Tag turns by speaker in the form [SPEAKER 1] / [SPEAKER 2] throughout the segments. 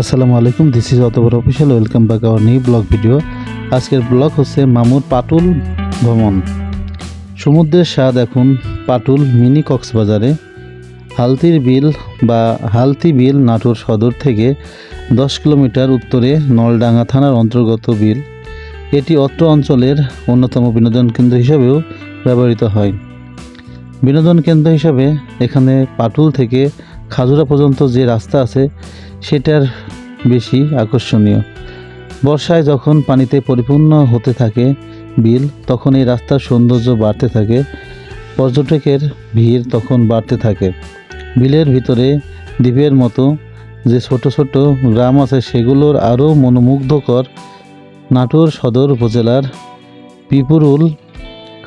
[SPEAKER 1] আসসালামু আলাইকুম this is অতবর official welcome back our new vlog video আজকের ব্লগ হচ্ছে মামুর পাটুল ভ্রমণ। সমুদ্রের স্বাদ এখন পাটুল মিনি কক্সবাজারে। হালতির বিল বা হালতি বিল নাটোর সদর থেকে দশ কিলোমিটার উত্তরে নলডাঙ্গা থানার অন্তর্গত বিল। এটি অত্র অঞ্চলের অন্যতম বিনোদন কেন্দ্র হিসাবেও ব্যবহৃত হয়। বিনোদন কেন্দ্র হিসাবে এখানে পাটুল থেকে খাজুরা পর্যন্ত যে রাস্তা আছে, সেটার বেশি আকর্ষণীয়। বর্ষায় যখন পানিতে পরিপূর্ণ হতে থাকে বিল, তখন এই রাস্তার সৌন্দর্য বাড়তে থাকে, পর্যটকের ভিড় তখন বাড়তে থাকে। বিলের ভিতরে দ্বীপের মতো যে ছোট ছোট গ্রাম আছে, সেগুলোর আরও মনোমুগ্ধকর নাটোর সদর উপজেলার পিপুরুল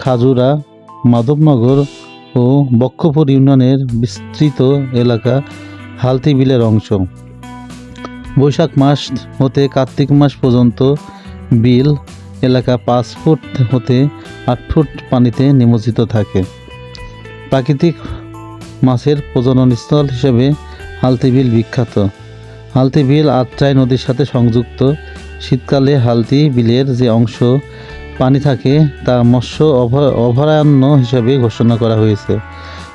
[SPEAKER 1] খাজুরা মাধবনগর ও বক্ষপুর ইউনিয়নের বিস্তৃত এলাকা হালতি বিলের অংশ। বৈশাখ মাস হতে কার্তিক মাস পর্যন্ত বিল এলাকা পাঁচ ফুট হতে আট ফুট পানিতে নিমজ্জিত থাকে। প্রাকৃতিক মাছের প্রজনন স্থল হিসেবে হালতি বিল বিখ্যাত। হালতি বিল আত্রাই নদীর সাথে সংযুক্ত। শীতকালে হালতি বিলের যে অংশ পানি থাকে, তা মৎস্য অভ- অভয়ারণ্য হিসাবে ঘোষণা করা হয়েছে।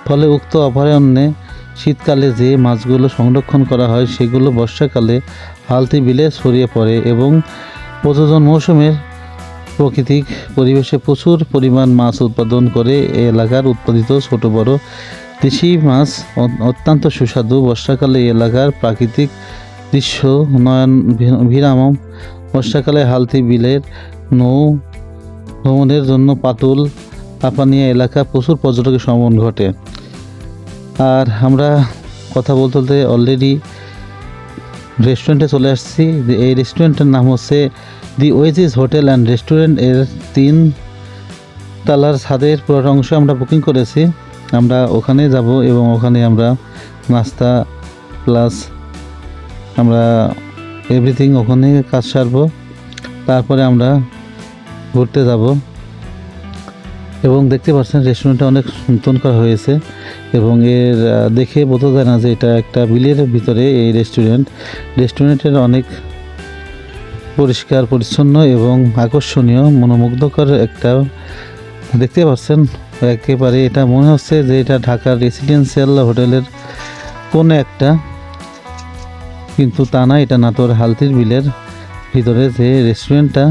[SPEAKER 1] ফলে উক্ত অভয়ারণ্যে শীতকালে যে মাছগুলো সংরক্ষণ করা হয়, সেগুলো বর্ষাকালে হালতি বিলে ছড়িয়ে পড়ে এবং প্রযোজন মৌসুমের প্রাকৃতিক পরিবেশে প্রচুর পরিমাণ মাছ উৎপাদন করে এই এলাকার উৎপাদিত ছোট বড় দেশি মাছ অত্যন্ত সুস্বাদু। বর্ষাকালে এলাকার প্রাকৃতিক দৃশ্য, নয়ন, ভি- বিরামম বর্ষাকালে হালতি বিলের নৌ ভ্রমণের জন্য পাতুল আপানিয়া এলাকা প্রচুর পর্যটকের সমাগম ঘটে। আর আমরা কথা বলতে বলতে অলরেডি রেস্টুরেন্টে চলে আসছি। এই রেস্টুরেন্টের নাম হচ্ছে দি ওয়েজিস হোটেল অ্যান্ড রেস্টুরেন্টের তিন তালার ছাদের পুরো অংশ আমরা বুকিং করেছি। আমরা ওখানে যাব এবং ওখানে আমরা নাস্তা প্লাস আমরা এভরিথিং ওখানে কাজ সারবো। তারপরে আমরা ঘুরতে যাব। এবং দেখতে পাচ্ছেন রেস্টুরেন্টটা অনেক নতুন করা হয়েছে এবং এর দেখে বোঝা যায় না যে এটা একটা বিলের ভিতরে এই রেস্টুরেন্ট রেস্টুরেন্টের অনেক পরিষ্কার, পরিচ্ছন্ন এবং আকর্ষণীয়, মনোমুগ্ধকর একটা, দেখতে পাচ্ছেন একেবারে এটা মনে হচ্ছে যে এটা ঢাকার রেসিডেন্সিয়াল হোটেলের কোন একটা। কিন্তু তা না, এটা নাটোর হালতির বিলের ভিতরে যে রেস্টুরেন্টটা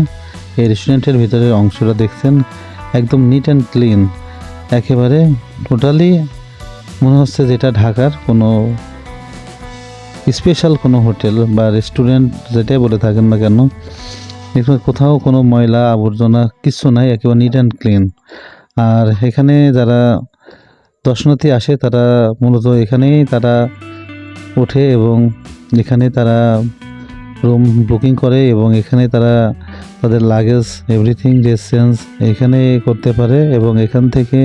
[SPEAKER 1] এই রেস্টুরেন্টের ভিতরের অংশটা দেখছেন, একদম নিট অ্যান্ড ক্লিন একেবারে টোটালি মনে হচ্ছে যেটা ঢাকার কোনো স্পেশাল কোনো হোটেল বা রেস্টুরেন্ট যেটাই বলে থাকেন না কেন। এখানে কোথাও কোনো ময়লা আবর্জনা কিছু নাই, একেবারে নিট অ্যান্ড ক্লিন আর এখানে যারা দর্শনার্থী আসে, তারা মূলত এখানেই তারা ওঠে এবং এখানে তারা রুম বুকিং করে এবং এখানে তারা তাদের লাগেজ, এভরিথিং ড্রেস এখানে করতে পারে এবং এখান থেকে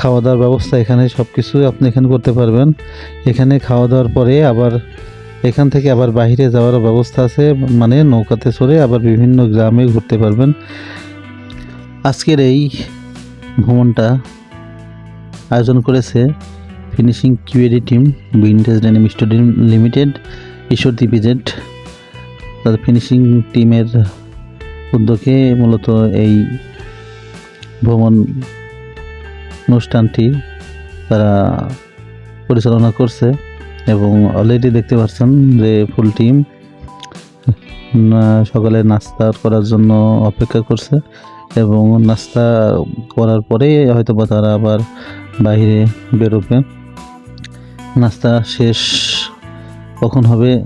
[SPEAKER 1] খাওয়া দাওয়ার ব্যবস্থা এখানে সব কিছু আপনি এখানে করতে পারবেন। এখানে খাওয়া দাওয়ার পরে আবার এখান থেকে আবার বাইরে যাওয়ার ব্যবস্থা আছে মানে নৌকাতে চড়ে আবার বিভিন্ন গ্রামে ঘুরতে পারবেন। আজকের এই ভ্রমণটা আয়োজন করেছে finishing QAD team vintage denim studio limited, Ishwardi PZ তাদের ফিনিশিং টিমের উদ্যোগে মূলত এই ভ্রমণ অনুষ্ঠানটি তারা পরিচালনা করছে এবং অলরেডি দেখতে পাচ্ছেন যে ফুল টিম সকালে নাস্তা করার জন্য অপেক্ষা করছে এবং নাস্তা করার পরে হয়তো বা তারা আবার বাইরে বেরোবে। নাস্তা শেষ কখন হবে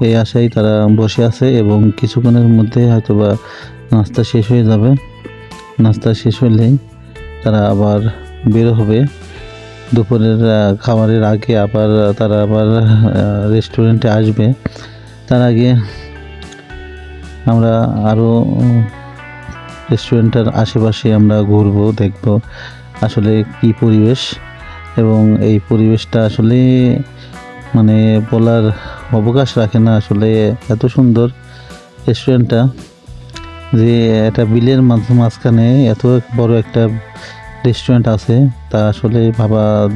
[SPEAKER 1] এই আশায় তারা বসে আছে এবং কিছুক্ষণের মধ্যে হয়তো বা নাস্তা শেষ হয়ে যাবে। নাস্তা শেষ হলেই তারা আবার বের হবে। দুপুরের খাবারের আগে আবার তারা আবার রেস্টুরেন্টে আসবে। তার আগে আমরা আরও রেস্টুরেন্টের আশেপাশে আমরা ঘুরবো, দেখব আসলে কি পরিবেশ। এবং এই পরিবেশটা আসলে মানে বলার অবকাশ রাখে না আসলে। এত সুন্দর রেস্টুরেন্টটা যে এটা বিলের মাঝ- মাঝখানে এত বড় একটা রেস্টুরেন্ট আছে, তা আসলে ভাবা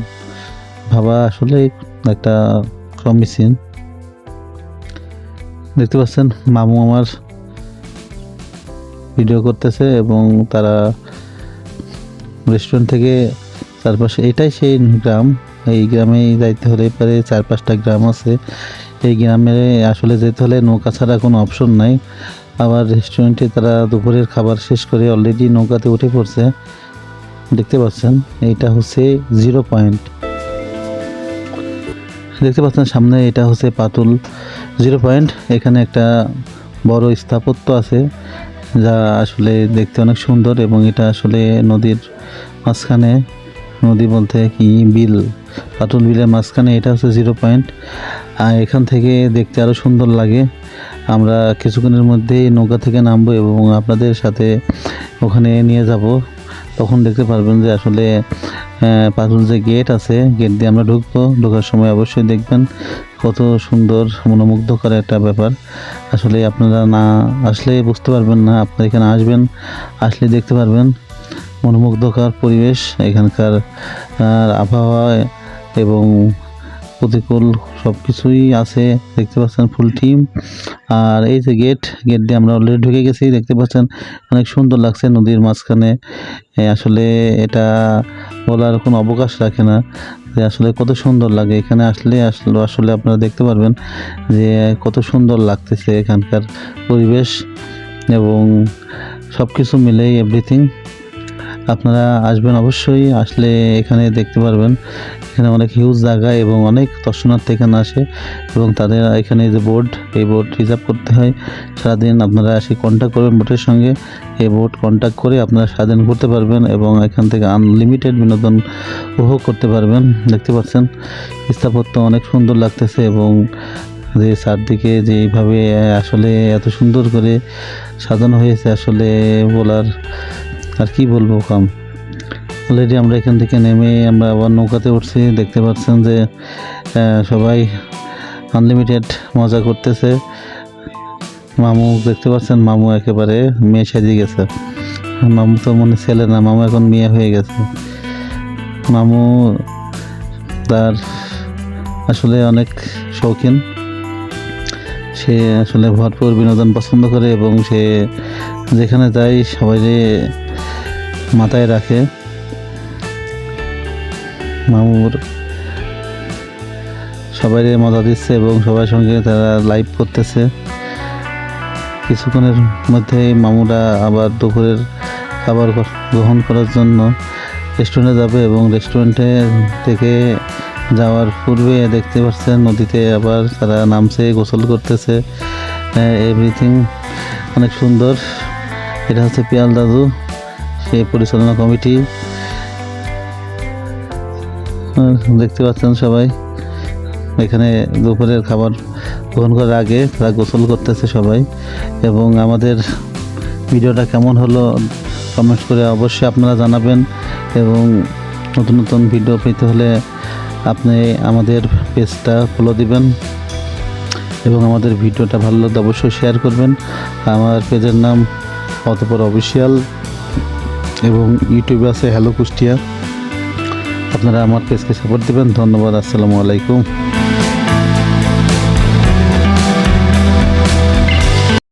[SPEAKER 1] ভাবা আসলে একটা সমীচীন দেখতে পাচ্ছেন, মামু আমার ভিডিও করতেছে এবং তারা রেস্টুরেন্ট থেকে চারপাশে, এটাই সেই গ্রাম। এই গ্রামে যাইতে হলে পারে চার পাঁচটা গ্রাম আছে। এই গ্রামে আসলে যেতে হলে নৌকা ছাড়া কোনো অপশন নাই। আবার রেস্টুরেন্টে তারা দুপুরের খাবার শেষ করে অলরেডি নৌকাতে উঠে পড়ছে। দেখতে পাচ্ছেন এইটা হচ্ছে জিরো পয়েন্ট দেখতে পাচ্ছেন, সামনে এটা হচ্ছে পাতুল। জিরো পয়েন্ট এখানে একটা বড় স্থাপত্য আছে, যা আসলে দেখতে অনেক সুন্দর এবং এটা আসলে নদীর মাঝখানে নদী বলতে কি? বিল। পাতুল বিলের মাঝখানে এটা হচ্ছে জিরো পয়েন্ট আর এখান থেকে দেখতে আরও সুন্দর লাগে। আমরা কিছুক্ষণের মধ্যেই নৌকা থেকে নামবো এবং আপনাদের সাথে ওখানে নিয়ে যাব। তখন দেখতে পারবেন যে আসলে পাতুল যে গেট আছে গেট দিয়ে আমরা ঢুকবো। ঢোকার সময় অবশ্যই দেখবেন কত সুন্দর, মনোমুগ্ধকর একটা ব্যাপার। আসলে আপনারা না আসলে বুঝতে পারবেন না, আপনারা এখানে আসবেন, আসলে দেখতে পারবেন। মনোমুগ্ধকর পরিবেশ এখানকার আবহাওয়া এবং প্রতিকূল সব কিছুই আছে। দেখতে পাচ্ছেন ফুল টিম আর এই যে গেট গেট দিয়ে আমরা অলরেডি ঢুকে গেছি। দেখতে পাচ্ছেন অনেক সুন্দর লাগছে নদীর মাঝখানে। আসলে এটা বলার কোনো অবকাশ রাখে না যে আসলে কত সুন্দর লাগে। এখানে আসলে আসলে আসলে আপনারা দেখতে পারবেন যে কত সুন্দর লাগতেছে এখানকার পরিবেশ এবং সব কিছু মিলেই এভরিথিং আপনারা আসবেন অবশ্যই, আসলে এখানে দেখতে পারবেন, এখানে অনেক হিউজ জায়গা এবং অনেক দর্শনার্থী এখানে আসে এবং তাদের এখানে যে বোর্ড এই বোর্ড রিজার্ভ করতে হয়। সারাদিন আপনারা এসে কন্ট্যাক্ট করবেন বোটের সঙ্গে, এই বোট কন্ট্যাক্ট করে আপনারা সারাদিন ঘুরতে পারবেন এবং এখান থেকে আনলিমিটেড বিনোদন উপভোগ করতে পারবেন, দেখতে পাচ্ছেন। স্থাপত্য অনেক সুন্দর লাগতেছে এবং যে চারদিকে যে এইভাবে আসলে এত সুন্দর করে সাজানো হয়েছে আসলে বলার আর কি বলব কাম? অলরেডি আমরা এখান থেকে নেমে আমরা আবার নৌকাতে উঠছি, দেখতে পাচ্ছেন যে সবাই আনলিমিটেড মজা করতেছে। মামু, দেখতে পাচ্ছেন মামু একেবারে মেয়ে সাজিয়ে গেছে। মামু তো মনে ছেলে না, মামু এখন মেয়ে হয়ে গেছে। মামু তার আসলে অনেক শৌখিন। সে আসলে ভরপুর বিনোদন পছন্দ করে এবং সে যেখানে যায় সবাই মাথায় রাখে। মামুর সবাই মজা দিচ্ছে এবং সবার সঙ্গে তারা লাইভ করতেছে। কিছুক্ষণের মধ্যেই মামুরা আবার দুপুরের খাবার গ্রহণ করার জন্য রেস্টুরেন্টে যাবে এবং রেস্টুরেন্টে থেকে যাওয়ার পূর্বে দেখতে পাচ্ছেন নদীতে আবার তারা নামছে, গোসল করতেছে। এভরিথিং অনেক সুন্দর। এটা হচ্ছে পিয়াল দাদু। সে পরিচালনা কমিটি। দেখতে পাচ্ছেন সবাই, এখানে দুপুরের খাবার গ্রহণ করার আগে তারা গোসল করতেছে সবাই। এবং আমাদের ভিডিওটা কেমন হলো কমেন্ট করে অবশ্যই আপনারা জানাবেন। এবং নতুন নতুন ভিডিও পেতে হলে আপনি আমাদের পেজটা ফলো দিবেন। এবং আমাদের ভিডিওটা ভালো লাগলে অবশ্যই শেয়ার করবেন। আমার পেজের নাম অতপর অফিসিয়াল এবং ইউটিউবে আছে হ্যালো কুষ্টিয়া আপনারা আমার পেজকে সাপোর্ট দেবেন। ধন্যবাদ। আসসালামু আলাইকুম।